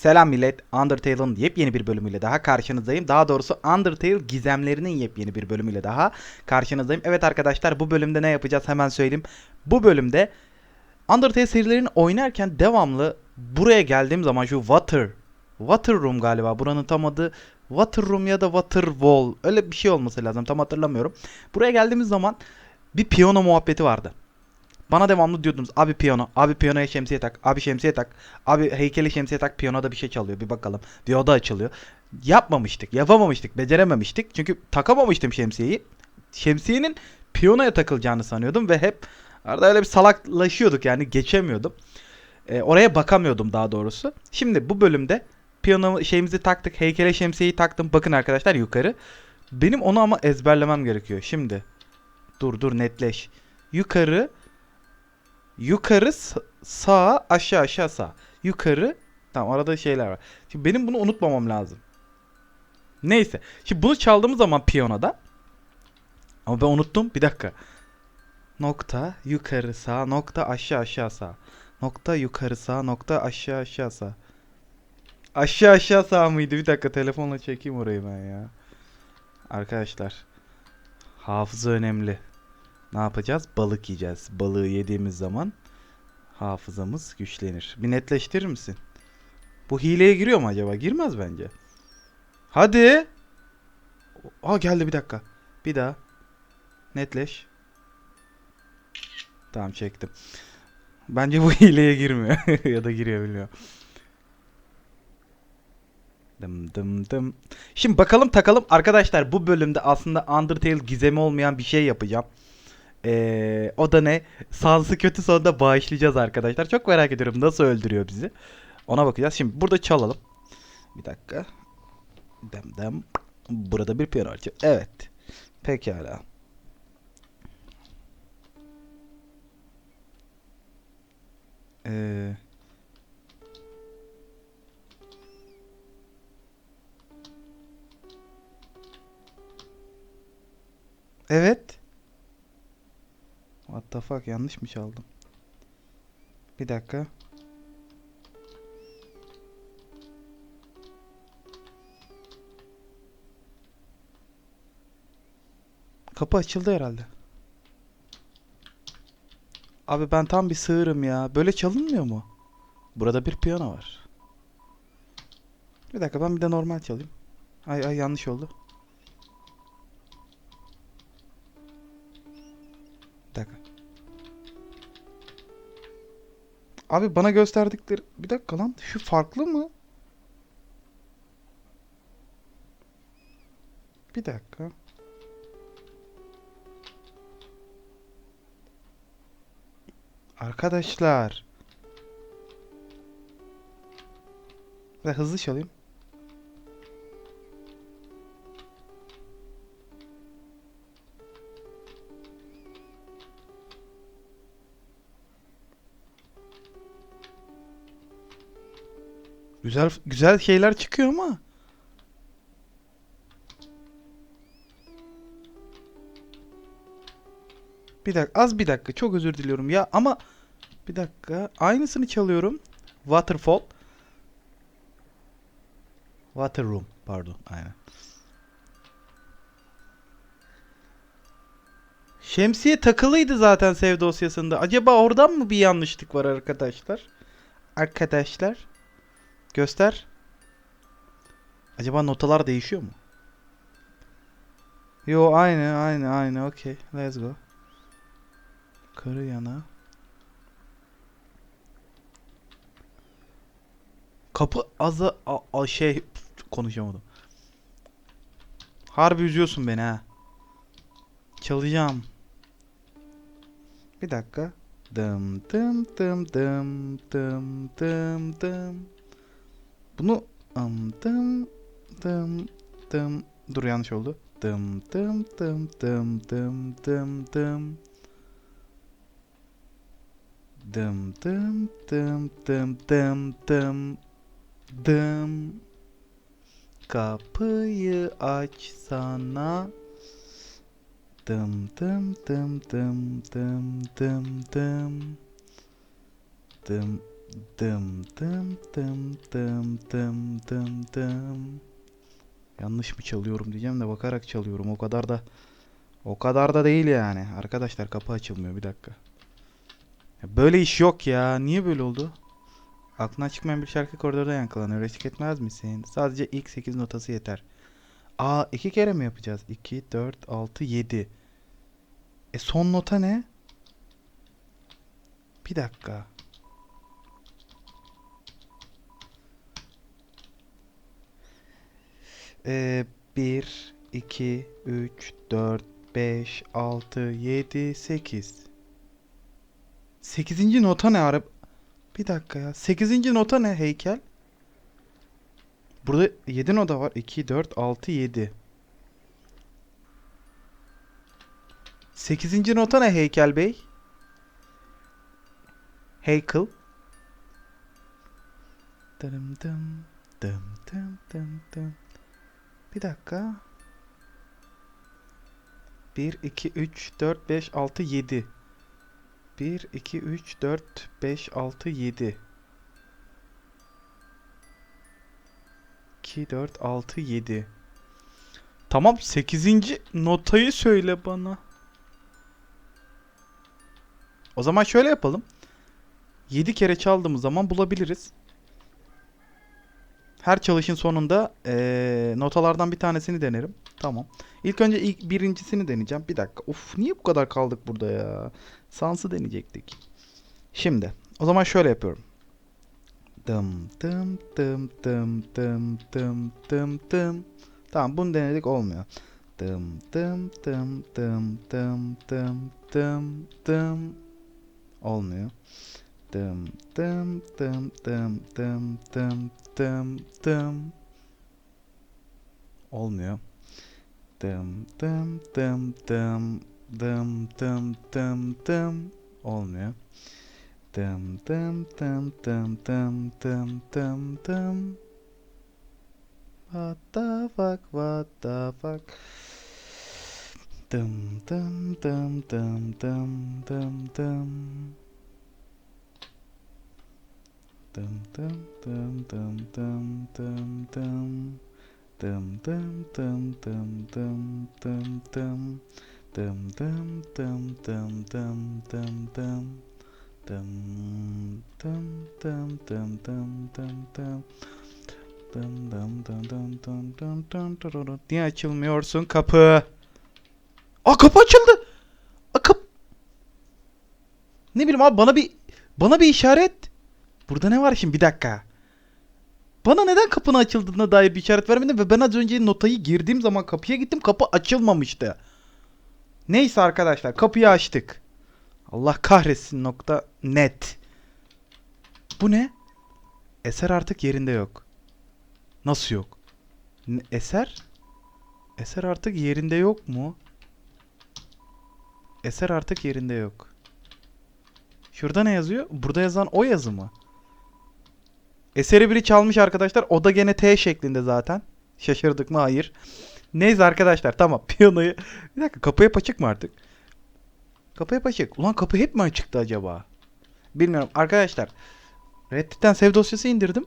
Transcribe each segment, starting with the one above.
Selam millet. Undertale'ın yepyeni bir bölümüyle daha karşınızdayım. Daha doğrusu Undertale gizemlerinin yepyeni bir bölümüyle daha karşınızdayım. Evet arkadaşlar bu bölümde ne yapacağız hemen söyleyeyim. Bu bölümde Undertale serilerini oynarken devamlı buraya geldiğim zaman şu Water Water Room galiba buranın tam adı Water Room ya da Water Wall öyle bir şey olması lazım tam hatırlamıyorum. Buraya geldiğimiz zaman bir piyano muhabbeti vardı. Bana devamlı diyordunuz abi piyano, abi piyanoya şemsiye tak, abi şemsiye tak, abi heykeli şemsiye tak, piyanoda bir şey çalıyor bir bakalım. Bir oda açılıyor. Yapmamıştık, yapamamıştık, becerememiştik. Çünkü takamamıştım şemsiyeyi. Şemsiyenin piyanoya takılacağını sanıyordum ve hep arada öyle bir salaklaşıyorduk yani geçemiyordum. Ee, oraya bakamıyordum daha doğrusu. Şimdi bu bölümde piyano şeyimizi taktık, heykele şemsiyeyi taktım. Bakın arkadaşlar yukarı. Benim onu ama ezberlemem gerekiyor. Şimdi dur dur netleş. Yukarı Yukarı s- sağ aşağı aşağı sağ. Yukarı tamam arada şeyler var. Şimdi benim bunu unutmamam lazım. Neyse. Şimdi bunu çaldığımız zaman piyanoda ama ben unuttum. Bir dakika. Nokta yukarı sağ nokta aşağı aşağı sağ. Nokta yukarı sağ nokta aşağı aşağı sağ. Aşağı aşağı sağ mıydı? Bir dakika telefonla çekeyim orayı ben ya. Arkadaşlar. Hafıza önemli. Ne yapacağız? Balık yiyeceğiz. Balığı yediğimiz zaman hafızamız güçlenir. Bir netleştirir misin? Bu hileye giriyor mu acaba? Girmez bence. Hadi. Aa geldi bir dakika. Bir daha. Netleş. Tamam çektim. Bence bu hileye girmiyor. ya da giriyor bilmiyorum. Dım dım dım. Şimdi bakalım takalım. Arkadaşlar bu bölümde aslında Undertale gizemi olmayan bir şey yapacağım. Ee, o da ne? Sağlısı kötü sonunda bağışlayacağız arkadaşlar. Çok merak ediyorum nasıl öldürüyor bizi. Ona bakacağız. Şimdi burada çalalım. Bir dakika. Dem dem. Burada bir piyano açıyor. Evet. Pekala. Ee, evet. What the fuck yanlış mı çaldım? Bir dakika. Kapı açıldı herhalde. Abi ben tam bir sığırım ya. Böyle çalınmıyor mu? Burada bir piyano var. Bir dakika ben bir de normal çalayım. Ay ay yanlış oldu. Abi bana gösterdikleri... Bir dakika lan. Şu farklı mı? Bir dakika. Arkadaşlar. Hızlı çalayım. Güzel güzel şeyler çıkıyor ama. Bir dakika az bir dakika çok özür diliyorum ya ama bir dakika aynısını çalıyorum. Waterfall. Water Room pardon aynen. Şemsiye takılıydı zaten sev dosyasında. Acaba oradan mı bir yanlışlık var arkadaşlar? Arkadaşlar. Göster. Acaba notalar değişiyor mu? Yo aynı aynı aynı okey. Let's go. Karı yana. Kapı azı a, a- şey konuşamadım. Harbi üzüyorsun beni ha. Çalacağım. Bir dakika. Dım dım dım dım dım dım dım. Bunu ım dım dım dım. Dur yanlış oldu. Dım dım dım dım dım dım dım. Dım dım dım dım dım dım dım. Kapıyı açsana. Dım dım dım dım dım dım dım. Dım Dım dım dım dım dım dım dım. Yanlış mı çalıyorum diyeceğim de bakarak çalıyorum. O kadar da o kadar da değil yani. Arkadaşlar kapı açılmıyor bir dakika. Böyle iş yok ya. Niye böyle oldu? Aklına çıkmayan bir şarkı koridorda yankılanıyor. Eşlik etmez misin? Sadece ilk 8 notası yeter. Aa iki kere mi yapacağız? 2, 4, 6, 7. E son nota ne? Bir dakika. Ee, 1, 2, 3, 4, 5, 6, 7, 8. 8. nota ne ara? Bir dakika ya. 8. nota ne heykel? Burada 7 nota var. 2, 4, 6, 7. 8. nota ne heykel bey? Heykel. Dım dım dım dım dım dım. Bir dakika. 1, 2, 3, 4, 5, 6, 7. 1, 2, 3, 4, 5, 6, 7. 2, 4, 6, 7. Tamam 8. notayı söyle bana. O zaman şöyle yapalım. 7 kere çaldığımız zaman bulabiliriz. Her çalışın sonunda eee, notalardan bir tanesini denerim. Tamam. İlk önce ilk birincisini deneyeceğim. Bir dakika. Of niye bu kadar kaldık burada ya? Sans'ı deneyecektik. Şimdi o zaman şöyle yapıyorum. Dım dım dım dım dım dım dım dım. Tamam bunu denedik olmuyor. Dım dım dım dım dım dım dım dım. Olmuyor. Dım dım dım dım dım dım dım dım. Olmuyor. Dım dım dım dım dım dım dım dım. Olmuyor. Dım dım dım dım dım dım dım dım. What the fuck, what the fuck. Dım dım dım dım dım dım dım. Dım dım dım dım dım dım dım. Dım dım dım dım dım dım dım. Dım dım dım dım dım dım dım. Dım dım dım dım dım dım dım. Dım dım dım dım dım dım dım dım. Niye açılmıyorsun kapı? Aa kapı açıldı. Aa, kap ne bileyim abi bana bir bana bir işaret. Burada ne var şimdi bir dakika. Bana neden kapının açıldığına dair bir işaret vermedin ve ben az önce notayı girdiğim zaman kapıya gittim kapı açılmamıştı. Neyse arkadaşlar kapıyı açtık. Allah kahretsin nokta net. Bu ne? Eser artık yerinde yok. Nasıl yok? Ne- eser? Eser artık yerinde yok mu? Eser artık yerinde yok. Şurada ne yazıyor? Burada yazan o yazı mı? Eseri biri çalmış arkadaşlar. O da gene T şeklinde zaten. Şaşırdık mı? Hayır. Neyse arkadaşlar tamam. Piyanoyu... Bir dakika kapı hep açık mı artık? Kapı hep açık. Ulan kapı hep mi açıktı acaba? Bilmiyorum. Arkadaşlar. Reddit'ten sev dosyası indirdim.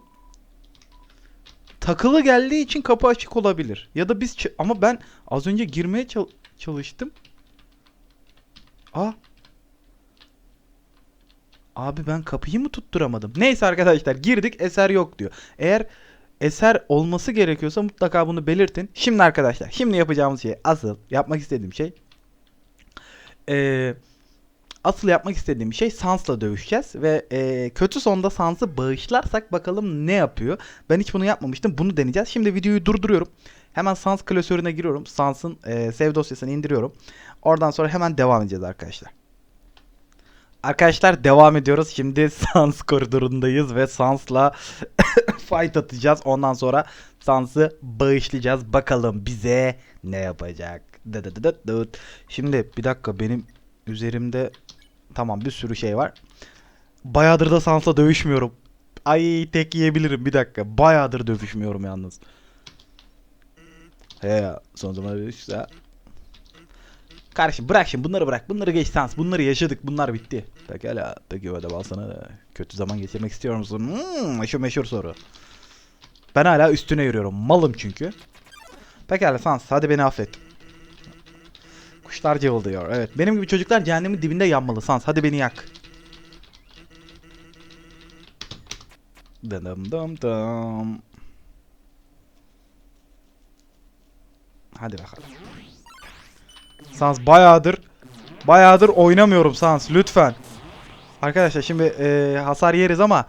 Takılı geldiği için kapı açık olabilir. Ya da biz... Ama ben az önce girmeye çal- çalıştım. Aa. Abi ben kapıyı mı tutturamadım? Neyse arkadaşlar girdik eser yok diyor. Eğer eser olması gerekiyorsa mutlaka bunu belirtin. Şimdi arkadaşlar şimdi yapacağımız şey asıl yapmak istediğim şey eee, asıl yapmak istediğim şey Sans'la dövüşeceğiz ve eee, kötü sonda Sans'ı bağışlarsak bakalım ne yapıyor. Ben hiç bunu yapmamıştım. Bunu deneyeceğiz. Şimdi videoyu durduruyorum. Hemen Sans klasörüne giriyorum. Sans'ın eee save dosyasını indiriyorum. Oradan sonra hemen devam edeceğiz arkadaşlar. Arkadaşlar devam ediyoruz. Şimdi Sans koridorundayız ve Sans'la fight atacağız. Ondan sonra Sans'ı bağışlayacağız. Bakalım bize ne yapacak. Şimdi bir dakika benim üzerimde tamam bir sürü şey var. Bayağıdır da Sans'la dövüşmüyorum. Ay tek yiyebilirim bir dakika. Bayağıdır dövüşmüyorum yalnız. He son zamanlarda. Kardeşim bırak şimdi bunları bırak. Bunları geç sans. Bunları yaşadık. Bunlar bitti. Pekala. Peki o da sana da kötü zaman geçirmek istiyor musun? Hmm, şu meşhur soru. Ben hala üstüne yürüyorum. Malım çünkü. Pekala sans. Hadi beni affet. Kuşlar cıvıldıyor. Evet. Benim gibi çocuklar cehennemin dibinde yanmalı. Sans. Hadi beni yak. Dım dım dım. Hadi bakalım. Sans bayağıdır bayağıdır oynamıyorum Sans lütfen. Arkadaşlar şimdi e, hasar yeriz ama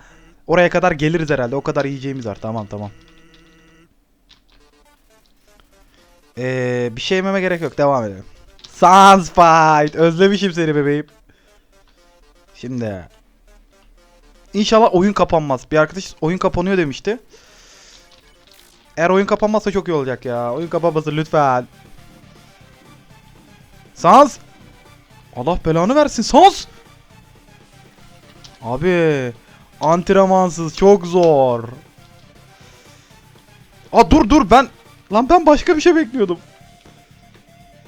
oraya kadar geliriz herhalde. O kadar yiyeceğimiz var. Tamam tamam. E, bir şey yememe gerek yok. Devam edelim. Sans fight. Özlemişim seni bebeğim. Şimdi. İnşallah oyun kapanmaz. Bir arkadaş oyun kapanıyor demişti. Eğer oyun kapanmazsa çok iyi olacak ya. Oyun kapanmasın lütfen. Sans. Allah belanı versin. Sans. Abi. Antrenmansız çok zor. Aa dur dur ben. Lan ben başka bir şey bekliyordum.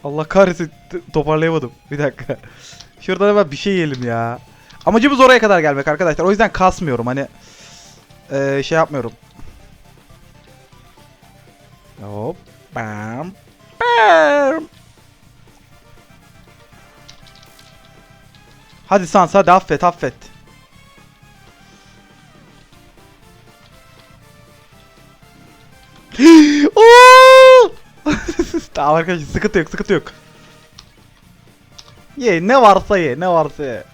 Allah kahretsin toparlayamadım. Bir dakika. Şuradan hemen bir şey yiyelim ya. Amacımız oraya kadar gelmek arkadaşlar. O yüzden kasmıyorum hani. Eee şey yapmıyorum. Hop. Bam. Bam. Hadi Sans hadi affet affet. Tamam arkadaşlar sıkıntı yok sıkıntı yok. Ye ne varsa ye ne varsa ye.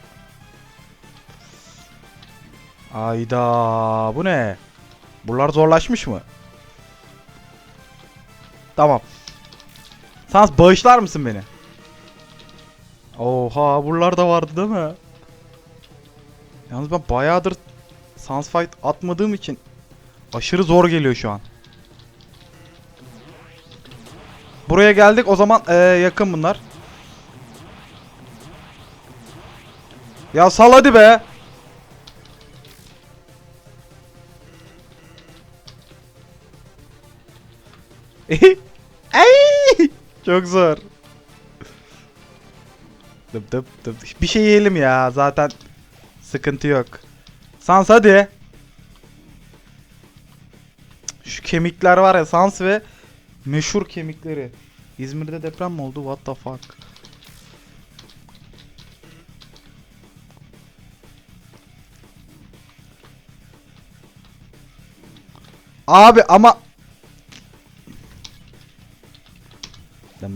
Ayda bu ne? Buralar zorlaşmış mı? Tamam. Sans bağışlar mısın beni? Oha buralarda vardı değil mi? Yalnız ben bayağıdır Sans Fight atmadığım için aşırı zor geliyor şu an. Buraya geldik o zaman eee, yakın bunlar. Ya sal hadi be. Çok zor. Dıp dıp dıp. Bir şey yiyelim ya zaten sıkıntı yok. Sans hadi. Şu kemikler var ya Sans ve meşhur kemikleri. İzmir'de deprem mi oldu? What the fuck? Abi ama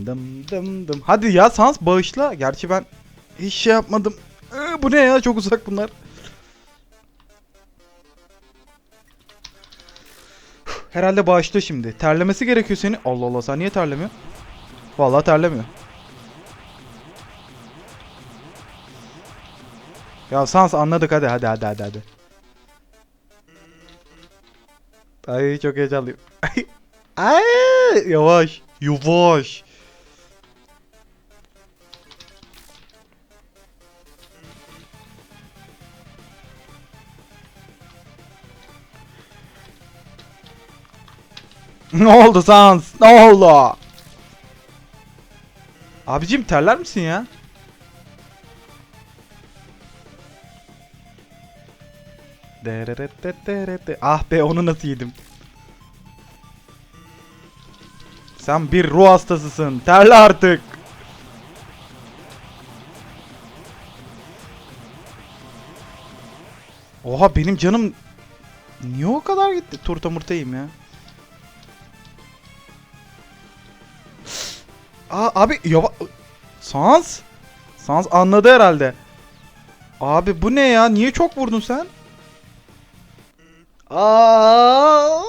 Dım dım dım. Hadi ya Sans bağışla. Gerçi ben hiç şey yapmadım. Ee, bu ne ya? Çok uzak bunlar. Herhalde bağışla şimdi. Terlemesi gerekiyor seni. Allah Allah sen niye terlemiyor? Vallahi terlemiyor. Ya Sans anladık hadi hadi hadi hadi hadi. Ay çok heyecanlıyım. Ay yavaş yavaş. ne oldu Sans? Ne oldu? Abicim terler misin ya? Ah be onu nasıl yedim? Sen bir ruh hastasısın. Terle artık. Oha benim canım niye o kadar gitti? Turta murtayım ya. Aa abi yava Sans Sans anladı herhalde. Abi bu ne ya? Niye çok vurdun sen? Aa!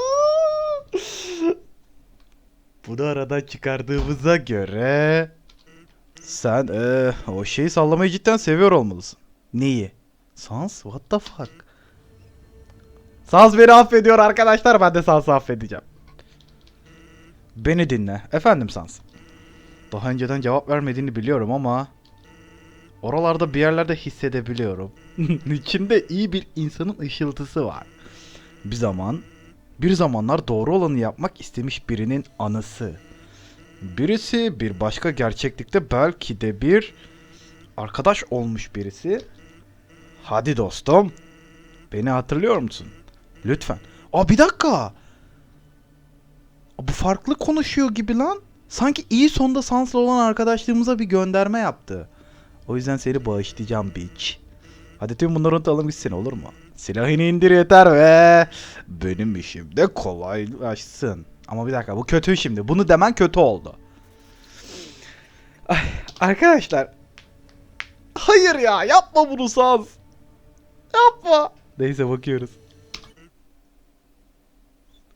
Bu da aradan çıkardığımıza göre sen eee, o şeyi sallamayı cidden seviyor olmalısın. Neyi? Sans? What the fuck? Sans beni affediyor arkadaşlar. Ben de Sans'ı affedeceğim. Beni dinle. Efendim Sans. Daha önceden cevap vermediğini biliyorum ama oralarda bir yerlerde hissedebiliyorum. İçinde iyi bir insanın ışıltısı var. Bir zaman, bir zamanlar doğru olanı yapmak istemiş birinin anısı. Birisi bir başka gerçeklikte belki de bir arkadaş olmuş birisi. Hadi dostum. Beni hatırlıyor musun? Lütfen. Aa bir dakika. Bu farklı konuşuyor gibi lan. Sanki iyi sonda Sans'la olan arkadaşlığımıza bir gönderme yaptı. O yüzden seni bağışlayacağım bitch. Hadi tüm bunları unutalım gitsin olur mu? Silahını indir yeter ve benim işim de kolaylaşsın. Ama bir dakika bu kötü şimdi. Bunu demen kötü oldu. Ay, arkadaşlar. Hayır ya yapma bunu Sans. Yapma. Neyse bakıyoruz.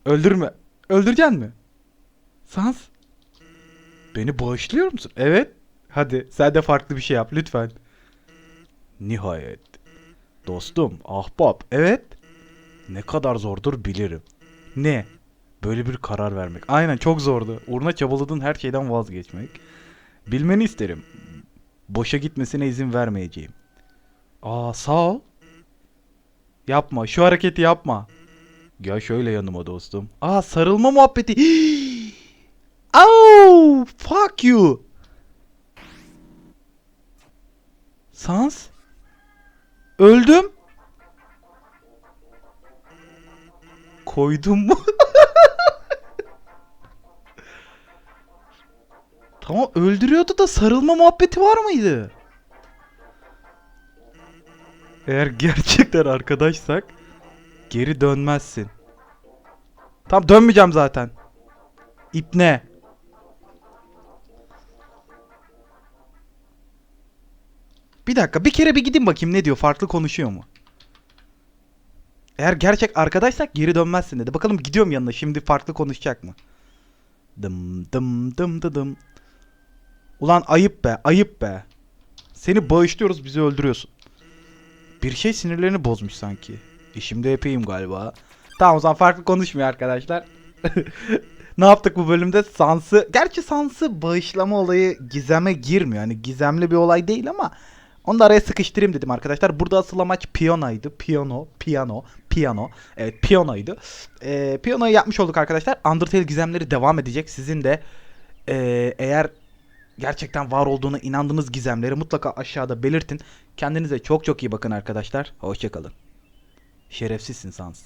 Öldürme. Öldüreceksin mi? Sans. Beni bağışlıyor musun? Evet. Hadi sen de farklı bir şey yap lütfen. Nihayet. Dostum, ahbap. Evet. Ne kadar zordur bilirim. Ne? Böyle bir karar vermek. Aynen çok zordu. Uğruna çabaladığın her şeyden vazgeçmek. Bilmeni isterim. Boşa gitmesine izin vermeyeceğim. Aa sağ ol. Yapma. Şu hareketi yapma. Gel şöyle yanıma dostum. Aa sarılma muhabbeti. Au! You. Sans? Öldüm. Koydum mu? tamam öldürüyordu da sarılma muhabbeti var mıydı? Eğer gerçekten arkadaşsak geri dönmezsin. Tam dönmeyeceğim zaten. İpne. Bir dakika bir kere bir gidin bakayım ne diyor farklı konuşuyor mu? Eğer gerçek arkadaşsak geri dönmezsin dedi. Bakalım gidiyorum yanına şimdi farklı konuşacak mı? Dım dım dım dı dım. Ulan ayıp be ayıp be. Seni bağışlıyoruz bizi öldürüyorsun. Bir şey sinirlerini bozmuş sanki. İşimde yapayım galiba. Tamam o zaman farklı konuşmuyor arkadaşlar. ne yaptık bu bölümde? Sans'ı... Gerçi Sans'ı bağışlama olayı gizeme girmiyor. Yani gizemli bir olay değil ama... Onu da araya sıkıştırayım dedim arkadaşlar. Burada asıl amaç piyanaydı. Piyano, piyano, piyano. Evet piyanoydu. Ee, piyanoyu yapmış olduk arkadaşlar. Undertale gizemleri devam edecek. Sizin de ee, eğer gerçekten var olduğuna inandığınız gizemleri mutlaka aşağıda belirtin. Kendinize çok çok iyi bakın arkadaşlar. Hoşçakalın. Şerefsizsin Sans.